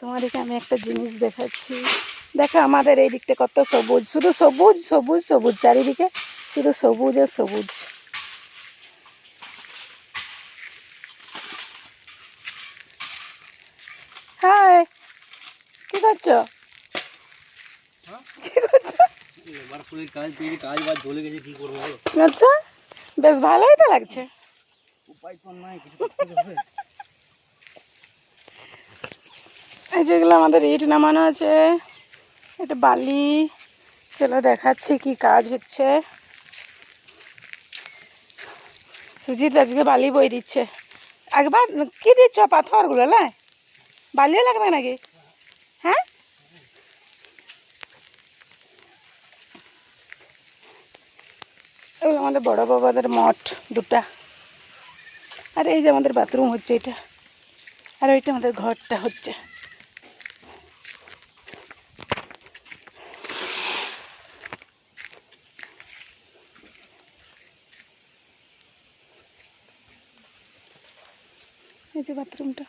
তোমাদেরকে আমি একটা জিনিস দেখাচ্ছি। দেখো আমাদের এই দিকটা কত সবুজ শুধু সবুজ সবুজ সবুজ চারিদিকে শুধু সবুজ আর সবুজ। হাই কি করছ? কি আচ্ছা বেশ ভালোই তো লাগছে। উপায় তো নাই কিছু এই যেগুলো আমাদের ইট নামানো আছে। এটা বালি। চলো দেখাচ্ছি কি কাজ হচ্ছে। সুজিত আজকে বালি বই দিচ্ছে। একবার কি দিচ্ছ? পাথরগুলো লাই বালিও লাগবে নাকি? হ্যাঁ? এগুলো আমাদের বড় বাবাদের মঠ দুটা। আর এই যে আমাদের বাথরুম হচ্ছে এটা। আর ওইটা আমাদের ঘরটা হচ্ছে। এই যে বাথরুমটা।